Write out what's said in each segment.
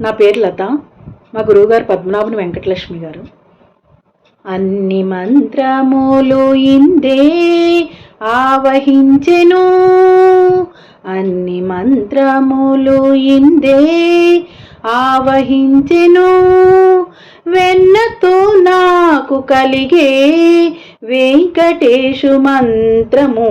నా పేరు లత. మా గురువుగారు పద్మనాభుని వెంకటలక్ష్మి గారు. అన్ని మంత్రములు ఇందే ఆవహించెను. అన్ని మంత్రములు ఇందే ఆవహించెను. వెన్నతో నాకు కలిగే వెంకటేశు మంత్రము.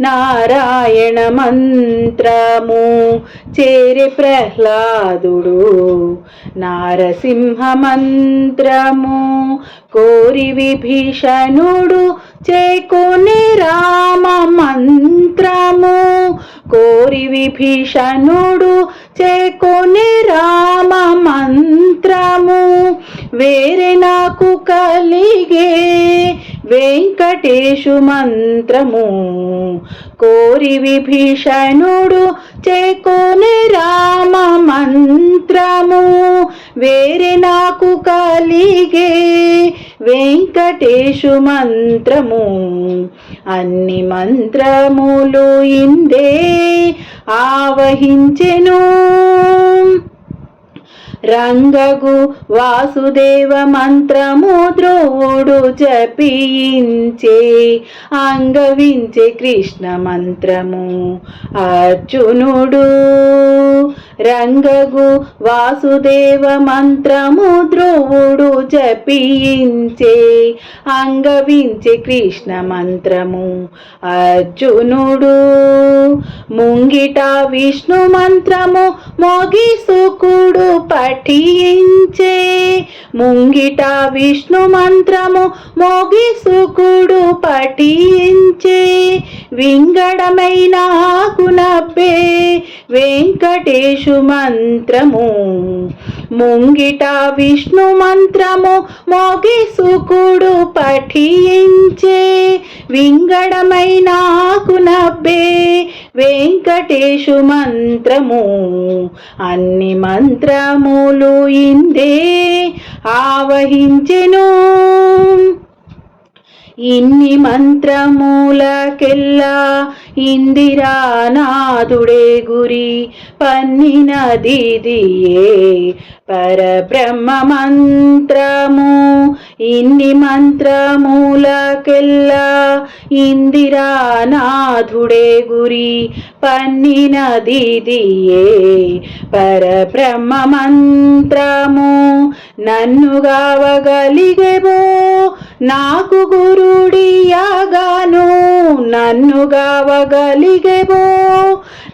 నారాయణ మంత్రము. చేరే ప్రహ్లాదుడు నారసింహ మంత్రము. కోరి విభీషణుడు చేకొనే రామ మంత్రము. కోరి విభీషణుడు చేకొనే రామ మంత్రము. వేరే నాకు కలిగే వెంకటేశు మంత్రము. కోరి విభీషణుడు చేకోని రామ మంత్రము వేరే నాకు కలిగే వెంకటేశు మంత్రము. అన్ని మంత్రములు ఇందే ఆవహించెను. రంగగు వాసుదేవ మంత్రము ధ్రువుడు జపించే అంగవించే కృష్ణ మంత్రము. అర్జునుడు రంగగు వాసుదేవ మంత్రము ధ్రువుడు జపించే అంగవించే కృష్ణ మంత్రము. అర్జునుడు ముంగిట విష్ణు మంత్రము మోగి సుకుడు పఠించే ముంగిట విష్ణు మంత్రము మోగిసుకుడు పఠించే వింగడమైన కునబ్బే వెంకటేశు మంత్రము. ముంగిట విష్ణు మంత్రము మోగిసుకుడు పఠించే వింగడమైన కునబ్బే వెంకటేశు మంత్రము. అన్ని మంత్రములు ఇందే ఆవహించెను. ఇన్ని మంత్రమూలకెల్లా ఇందిరానాథుడే గురి పన్నిన దియే పరబ్రహ్మ మంత్రము ఇన్ని మంత్రమూలకెల్లా ఇందిరానాథుడే గురి పన్నిన దియే పరబ్రహ్మ మంత్రము నన్ను గావగలిగేవో నాకు గురుడియాగాను నన్ను గావగలిగేవో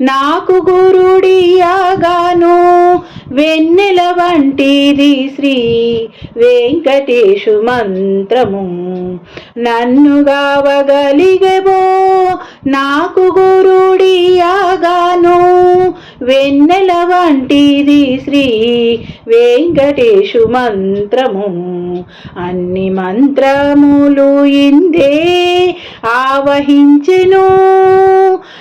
నాకు గురుడియాగాను వెన్నెల వంటిది శ్రీ వెంకటేశు మంత్రము. నన్ను గావగలిగేవో? నాకు గురుడియాగాను వెన్నెల వంటిది శ్రీ వెంకటేశు మంత్రము. అన్ని మంత్రములు ఇందే ఆవహించెను.